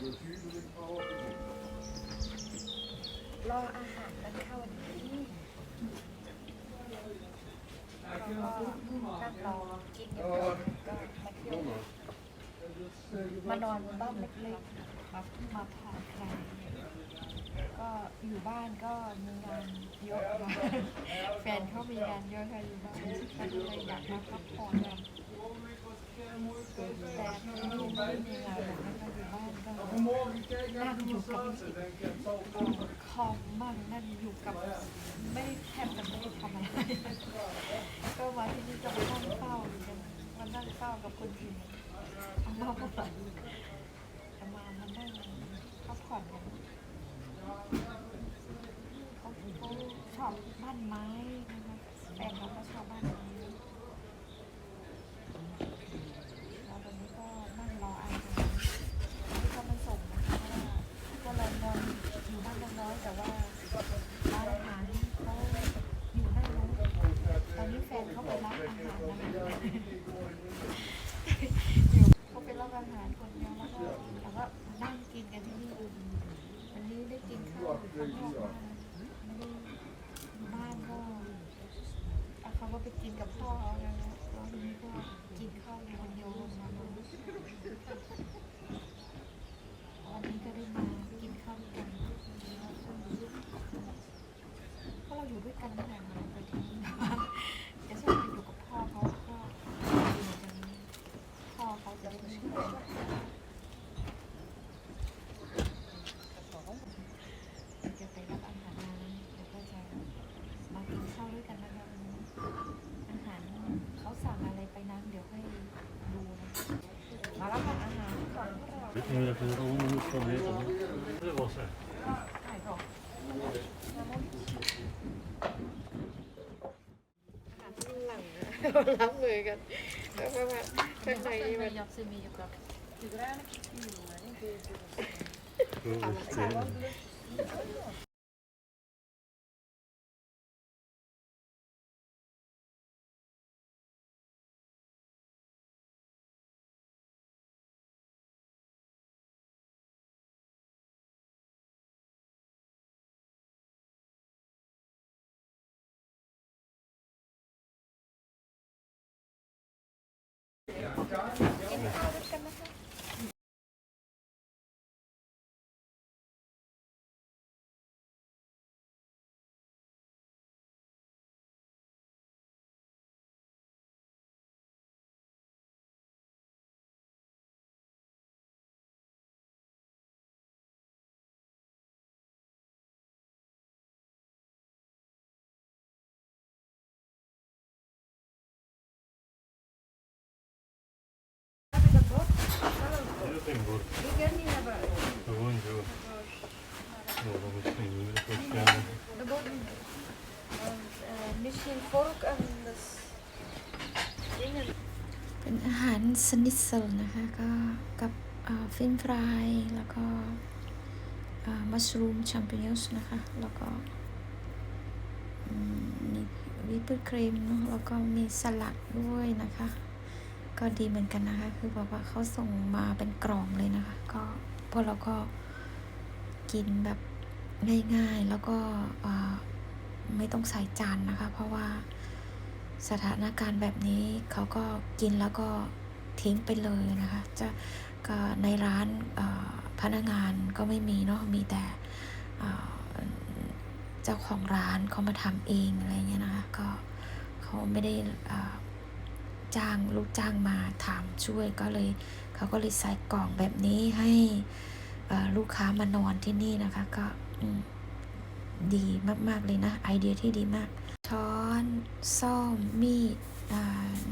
รออาหารกันเข้าวันนี้แล้วก็นั่งรอกินกันก่อนก็มาเที่ยวมานอนบนบ้านเล็กๆมามาผ่อนคลายก็อยู่บ้านก็มีงานเยอะค่ะแฟนเขามีงานเยอะค่ะอยู่บ้านก็เลยอยากมาพักผ่อน กันแต่ที่นี่ไม่ได้มีงานหรอกนะคะอยู่บ้านก็นั่งอยู่กับคอมมั่งนั่งอยู่กับไม่ได้แทบจะไม่ได้ทำอะไรก็มาที่นี่จะมานั่งเฝ้าอยู่กันมานั่งเฝ้ากับคนอื่นเอามาพักผ่อนเอามามานั่งพักผ่อนกันเขาเขาชอบบ้านไม้นะคะแฟนเขาก็ชอบบ้านไม้แล้วตอนนี้ก็นั่งรออาหารที่เขามาส่งนะคะเพราะว่าก็เลยนอนอยู่บ้านน้อยๆแต่ว่าร้านอาหารเขาอยู่ด้านนู้น ตอนนี้แฟนเขาไปรับอาหารนะคะอยู่เขาไปรับอาหารคนเดียว แล้วก็แต่ว่ามานั่งกินกันที่นี่วันนี้ได้กินข้าวอยู่ข้างนอกบ้านไม่ได้อยู่บ้านก็เอาเขาก็ไปกินกับพ่อเขาแล้วนะแล้วทีนี้ก็กินข้าวอยู่คนเดียวมาวันนี้ก็ได้มากินข้าวด้วยกันเพราะเราอยู่ด้วยกันตั้งแต่มาไปที่นี่จะชอบไปอยู่กับพ่อเขาก็อยู่เหมือนกันพ่อเขาจะได้ไม่ช่วยจะไปรับอาหารมาแล้วก็จะมากินข้าวด้วยกันนะคะวันนี้อาหารเขาสั่งอะไรไปนั้นเดี๋ยวให้ดูนะมารับประทานอาหารก่อนพวกเรา Vet ni vad det är för ord som heter? Det var så här. ถ่ายก่อนล้างมือกันแล้วก็มาข้างในนี่มัน Frågeställning. กิ Evet. De worden uh, misschien vork en dus dingen. เป็นอาหารสนิทเซลนะคะก็กับเฟรนฟรายแล้วก็มัชรูมแชมเปญสนะคะ แล้วก็มีวิปปอร์ครีมเนาะแล้วก็มีสลัดด้วยนะคะ ก็ดีเหมือนกันนะคะ คือบอกว่าเขาส่งมาเป็นกล่องเลยนะคะ ก็พวกเราก็กินแบบง่ายๆ แล้วก็ไม่ต้องใส่จานนะคะ เพราะว่าสถานการณ์แบบนี้เขาก็กินแล้วก็ทิ้งไปเลยนะคะ จะก็ในร้านพนักงานก็ไม่มีเนาะ มีแต่เจ้าของร้านเขามาทำเองอะไรเงี้ยนะคะ ก็เขาไม่ได้ จ้างลูกจ้างมาถามช่วยก็เลยเขาก็เลยใส่กล่องแบบนี้ให้ลูกค้ามานอนที่นี่นะคะ ก็อืมดีมากๆเลยนะ ไอเดียที่ดีมาก ช้อนซ่อมมีด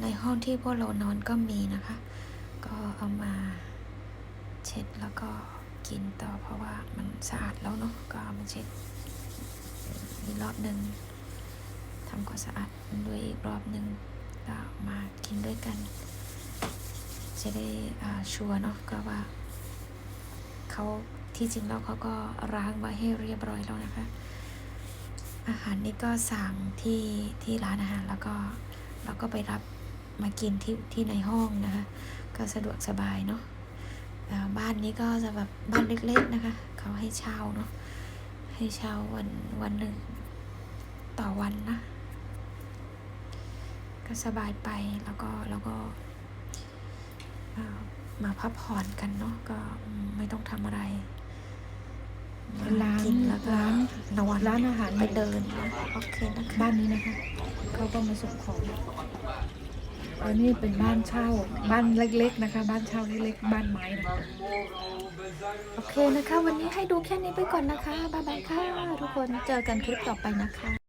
ในห้องที่พวกเรานอนก็มีนะคะ ก็เอามาเช็ดแล้วก็กินต่อเพราะว่ามันสะอาดแล้วเนาะก็เอามาเช็ดอีกรอบหนึ่งทำความสะอาดด้วยอีกรอบหนึ่ง ก็มากินด้วยกัน จะได้ชัวร์เนาะก็ว่าเขาที่จริงแล้วเขาก็ล้างไว้ให้เรียบร้อยแล้วนะคะ อาหารนี่ก็สั่งที่ที่ร้านอาหารแล้วก็เราก็ไปรับมากินที่ที่ในห้องนะคะ ก็สะดวกสบายเนาะบ้านนี้ก็จะแบบบ้านเล็กๆนะคะ เขาให้เช่าเนาะให้เช่าวันวันหนึ่งต่อวันนะ ก็สบายไปแล้วก็แล้วก็อ่ามาพักผ่อนกันเนาะก็อืมไม่ต้องทำอะไรมาร้านกินแล้วก็ร้านนอนร้านอาหารไปเดินนะโอเคนะคะบ้านนี้นะคะเขาก็มาส่งของแล้วนี่เป็นบ้านเช่าบ้านเล็ก ๆ นะคะ บ้านเช่าเล็กๆบ้านไม้นะคะโอเคนะคะ วันนี้ให้ดูแค่นี้ไปก่อนนะคะบ๊ายบายค่ะทุกคนเจอกันคลิปต่อไปนะคะ